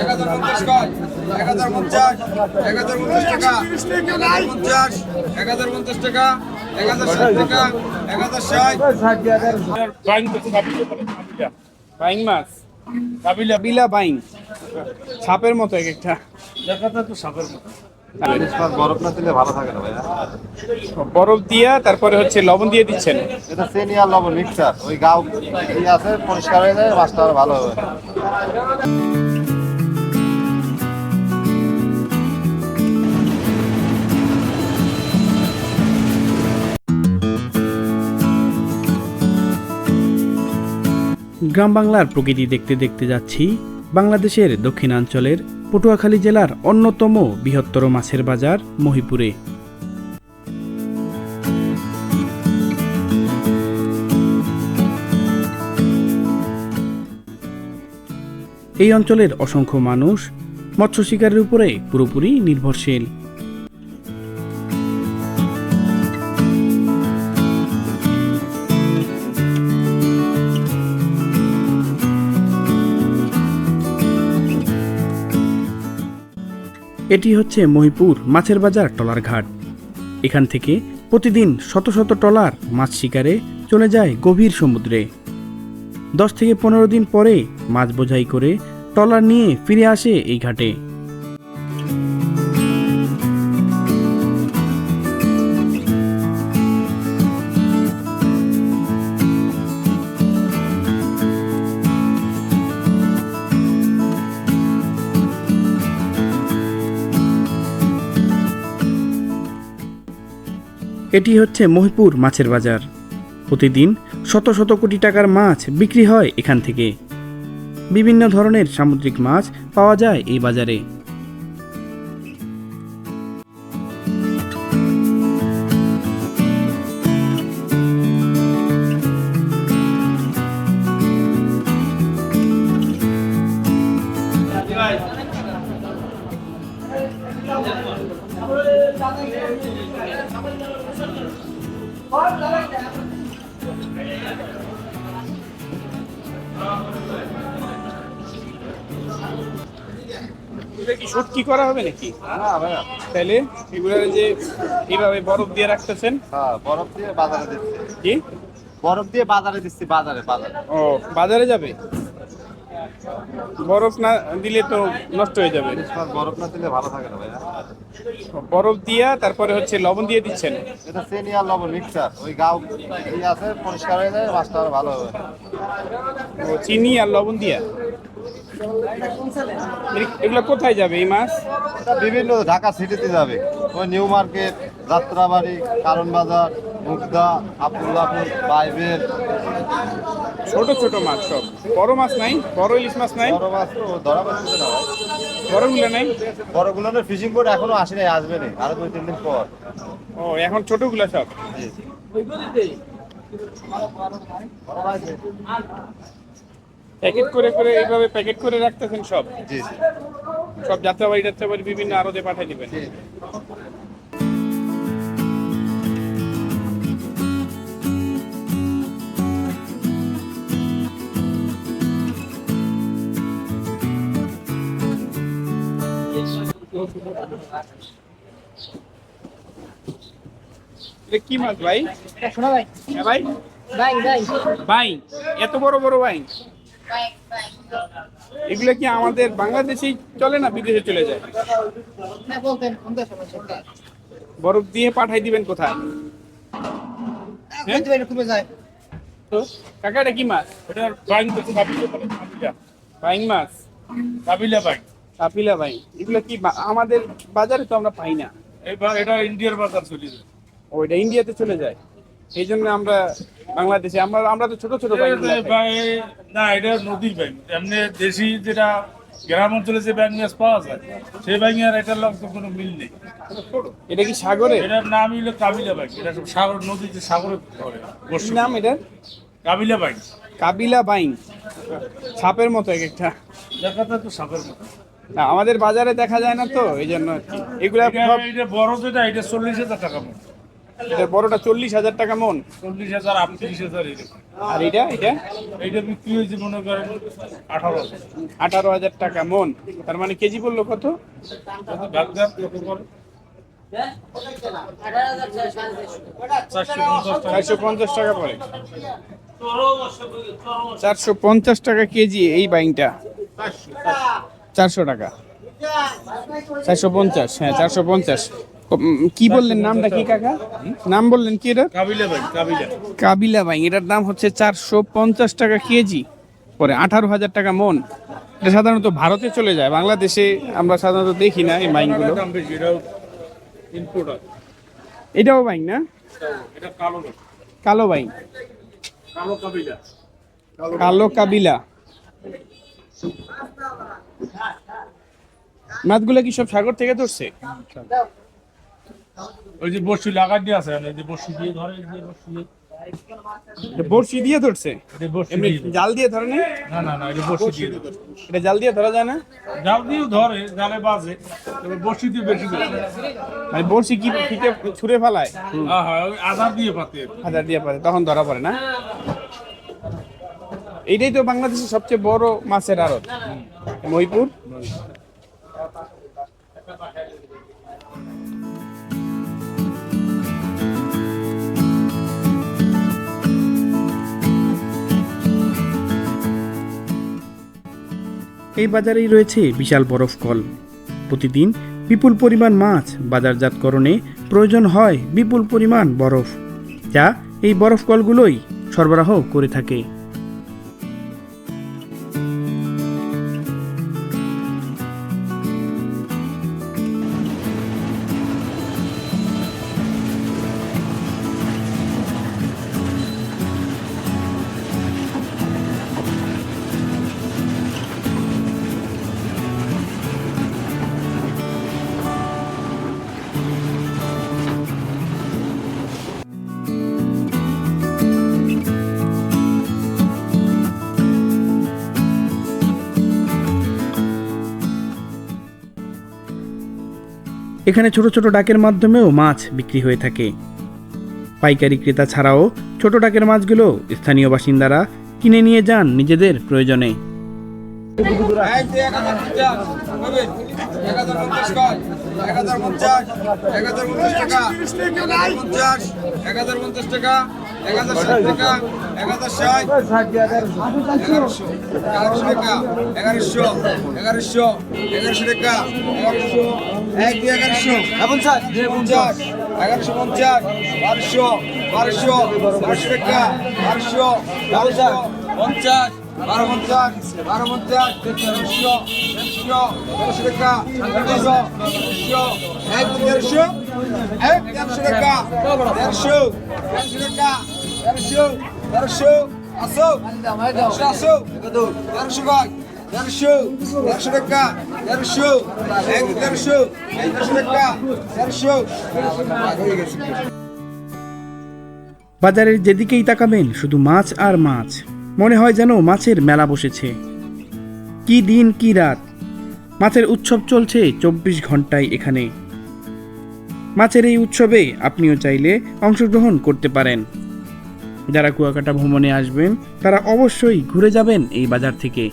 এক হাজার পঞ্চাশ কয় এক হাজার পঞ্চাশ এক হাজার পঞ্চাশ টাকা পঞ্চাশ এক হাজার পঞ্চাশ টাকা এক হাজার ষাট টাকা এক হাজার ষাট বাইং তো কাবিলা বলে কাবিলা বাইং মাছ কাবিলা বিলা বাইং ছাপের মতো এক একটা জায়গাটা তো সাপের মতো। বরফ না দিলে ভালো থাকে না ভাইয়া। বরফ দিয়া তারপরে হচ্ছে লবণ দিয়ে দিচ্ছেন। এটা চিনি আর লবণ মিক্সার ওই গাও আছে পরিষ্কার হয়ে যায় মাছটা আরও ভালো হবে। গ্রাম বাংলার প্রকৃতি দেখতে দেখতে যাচ্ছি বাংলাদেশের দক্ষিণাঞ্চলের পটুয়াখালী জেলার অন্যতম বৃহত্তর মাছের বাজার মহিপুরে। এই অঞ্চলের অসংখ্য মানুষ মৎস্য শিকারের উপরে পুরোপুরি নির্ভরশীল। এটি হচ্ছে মহিপুর মাছের বাজার টলার ঘাট। এখান থেকে প্রতিদিন শত শত টলার মাছ শিকারে চলে যায় গভীর সমুদ্রে। দশ থেকে পনেরো দিন পরে মাছ বোঝাই করে টলার নিয়ে ফিরে আসে এই ঘাটে। এটি হচ্ছে মহিপুর মাছের বাজার। প্রতিদিন শত শত কোটি টাকার মাছ বিক্রি হয় এখান থেকে। বিভিন্ন ধরনের সামুদ্রিক মাছ পাওয়া যায় এই বাজারে। এটা কি শুটকি করা হবে নাকি? না ভাইয়া তাহলে এগুলো যে এইভাবে বরফ দিয়ে রাখতেছেন? হ্যাঁ বরফ দিয়ে বাজারে দিচ্ছি। কি? বরফ দিয়ে বাজারে দিচ্ছি বাজারে বাজারে। ও বাজারে যাবে? বরফ না দিলে তো নষ্ট হয়ে যাবে। বরফ না দিলে ভালো থাকে না ভাইয়া। বরফ দিয়া তারপরে হচ্ছে লবণ দিয়ে দিচ্ছেন। এটা চিনি আর লবণ মিক্সার ওই গাও ই আছে পরিষ্কার হয়ে যায় মাছটা আরও ভালো হবে। ও চিনি আর লবণ দিয়া? এগুলো কোথায় যাবে এই মাছ? বিভিন্ন ঢাকা সিটিতে যাবে। ওই নিউ মার্কেট যাত্রাবাড়ি কারণ বাজার। মুগদা আবদুল্লাপুর বাইবেল। ছোট ছোট মাছ সব। বড় মাছ নাই? বড় ইলিশ মাছ নাই? বড় মাছ তো ধরা পড়ছে না বড়গুলো নাই? বড়গুলোর ফিশিং বোট এখনও আসে নাই আসবে না আরও দুই তিন দিন পর। ও এখন ছোটগুলো সব? প্যাকেট করে করে এইভাবে প্যাকেট করে রাখতেছেন সব? জি জি। সব যাত্রাবাড়ি যাত্রাবাড়ি বিভিন্ন আরতে পাঠিয়ে দিবেন? কি মাছ ভাই? শোনা ভাই। হ্যাঁ ভাই? ভাই ভাই। ভাই এত বড় বড় ভাই? এগুলো কি আমাদের বাংলাদেশেই চলে না বিদেশে চলে যায়? বরফ দিয়ে পাঠাই দিবেন কোথায়? হ্যাঁ কাকা এটা কি মাছ? এটা বাইং মাছ। কাবিলা বাইং কাপিলা ভাই এগুলো কি আমাদের বাজারে তো আমরা পাই না। এটা ইন্ডিয়ার বাজার চলে যায়। ওইটা ইন্ডিয়াতে চলে যায়। এই জন্য আমরা বাংলাদেশে আমরা আমরা তো ছোট ছোট বাই- না এটা নদীর ব্যাংক। এমনি দেশি যেটা গ্রাম অঞ্চলে যে ব্যাংক মাছ পাওয়া যায়। সেই ব্যাংক আর এটার লগ কোনো মিল নেই। এটা কি সাগরে? এটার নাম হলো কাবিলা ব্যাংক। এটা সব সাগর নদীতে সাগরে কি নাম এটার? কাবিলা ব্যাংক। কাবিলা বাইং ছাপের মতো এক একটা। জায়গাটা তো সাপের মতো। না, আমাদের বাজারে দেখা যায় না তো এই জন্য। এগুলা এটা- এটা বড় যেটা এটা চল্লিশ হাজার টাকা এটা বড়টা চল্লিশ হাজার টাকা মন। চল্লিশ হাজার আটত্রিশ হাজার আর এটা এটা? এইটা বিক্রি হয়েছে মনে করেন আঠারো আঠারো হাজার টাকা মন। তার মানে কেজি পড়ল কত? চারশো পঞ্চাশ টাকা। চারশো পঞ্চাশ টাকা পড়ে। চারশো পঞ্চাশ টাকা কেজি এই বাইংটা। চারশো টাকা। চারশো পঞ্চাশ হ্যাঁ চারশো পঞ্চাশ। কি বললেন নামটা কি কাকা? নাম বললেন কি এটা? কাবিলা ভাই কাবিলা। কাবিলা বাইং এটার দাম হচ্ছে চারশো পঞ্চাশ টাকা কেজি। পরে আঠারো হাজার টাকা মন। এটা সাধারণত ভারতে চলে যায় বাংলাদেশে আমরা সাধারণত দেখি না এই বাইংগুলো এটাও বাইং না? কালো না কালো বাইং কালো কাবিলা। কালো কাবিলা। মাছগুলো কি সব সাগর থেকে ধরছে? ওই যে বসি লাগাই দিয়ে আছে এই যে বসি দিয়ে ধরে যে বসি দিয়ে। বড়শি দিয়ে ধরছে? জাল দিয়ে ধরে না? না না এটা বসি দিয়ে। এটা জাল দিয়ে ধরা যায় না? জাল দিয়েও ধরে জালে বাজে তবে বসি দিয়ে বেশি ধরে। মানে বড়শি কি ফিটে ছুঁড়ে ফেলায়? হ্যাঁ হ্যাঁ আধার দিয়ে পাতে হাজার দিয়ে পাতে তখন ধরা পড়ে না? এইটাই তো বাংলাদেশের সবচেয়ে বড় মাছের আড়ত। মহিপুর? এই বাজারেই রয়েছে বিশাল বরফ কল। প্রতিদিন বিপুল পরিমাণ মাছ বাজারজাতকরণে প্রয়োজন হয় বিপুল পরিমাণ বরফ, যা এই বরফ কলগুলোই সরবরাহ করে থাকে। এখানে ছোট ছোট ডাকের মাধ্যমেও মাছ বিক্রি হয়ে থাকে। পাইকারি ক্রেতা ছাড়াও ছোট ডাকের মাছগুলো স্থানীয় বাসিন্দারা কিনে নিয়ে যান নিজেদের প্রয়োজনে। এক হাজার পঞ্চাশ টাকা এক হাজার ষাট টাকা এক হাজার ষাট এগারোশো এগারোশো টাকা, এগারোশো এগারোশো এগারোশো টাকা। এগারোশো এক দিয়ে এগারোশো। পঞ্চাশ পঞ্চাশ এগারোশো পঞ্চাশ, বারোশো বারোশো বারোশো টাকা, বারোশো বারোশো, পঞ্চাশ, বারো পঞ্চাশ বারো পঞ্চাশ, তেরোশো বাজারের যেদিকেই তাকাবেন, শুধু মাছ আর মাছ। মনে হয় যেন মাছের মেলা বসেছে। কি দিন, কি রাত। মাছের উৎসব চলছে চব্বিশ ঘন্টায় এখানে। মাছের এই উৎসবে আপনিও চাইলে অংশগ্রহণ করতে পারেন। যারা কুয়াকাটা ভ্রমণে আসবেন তারা অবশ্যই ঘুরে যাবেন এই বাজার থেকে।